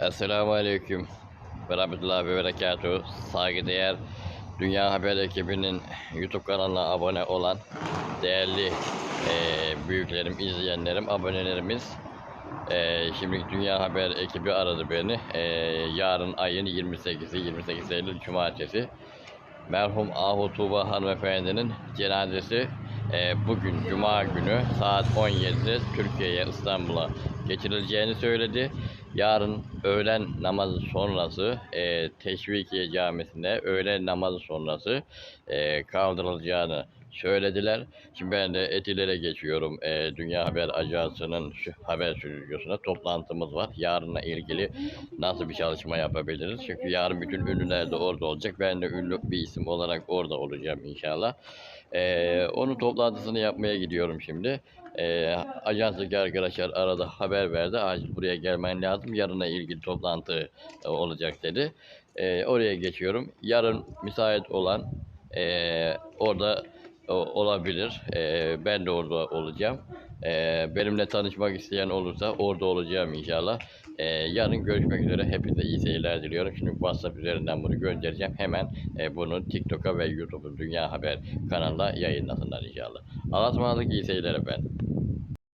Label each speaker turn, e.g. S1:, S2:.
S1: Esselamu Aleyküm ve Rahmetullahi ve Berekatuhu. Saygıdeğer Dünya Haber ekibinin YouTube kanalına abone olan değerli eee, büyüklerim, izleyenlerim, abonelerimiz. Eee, şimdi Dünya Haber ekibi aradı beni. Eee, yarın ayın 28'i, 28 Eylül Cumartesi. Merhum Ahu Tuğba hanımefendinin cenazesi e, bugün Cuma günü saat 17'de Türkiye'ye İstanbul'a geçirileceğini söyledi. Yarın öğlen namazı sonrası e, Teşvikiye Camisi'nde öğlen namazı sonrası e, kaldırılacağını söylediler. Şimdi ben de Etiler'e geçiyorum. E, Dünya Haber Ajansı'nın haber stüdyosuna toplantımız var. Yarınla ilgili nasıl bir çalışma yapabiliriz? Çünkü yarın bütün ünlüler de orada olacak. Ben de ünlü bir isim olarak orada olacağım inşallah. E, onun toplantısını yapmaya gidiyorum şimdi. E, ajanstaki arkadaşlar arada haber verdi. Acil buraya gelmen lazım. Yarına ilgili toplantı e, olacak dedi. E, oraya geçiyorum. Yarın müsait olan e, orada o- olabilir. Ee, ben de orada olacağım. Ee, benimle tanışmak isteyen olursa orada olacağım inşallah. Ee, yarın görüşmek üzere. Hepinize iyi seyirler diliyorum. Şimdi WhatsApp üzerinden bunu göndereceğim. Hemen e, bunu TikTok'a ve YouTube'un Dünya Haber kanalına yayınlasınlar inşallah. Allah'a ısmarladık iyi seyirler efendim.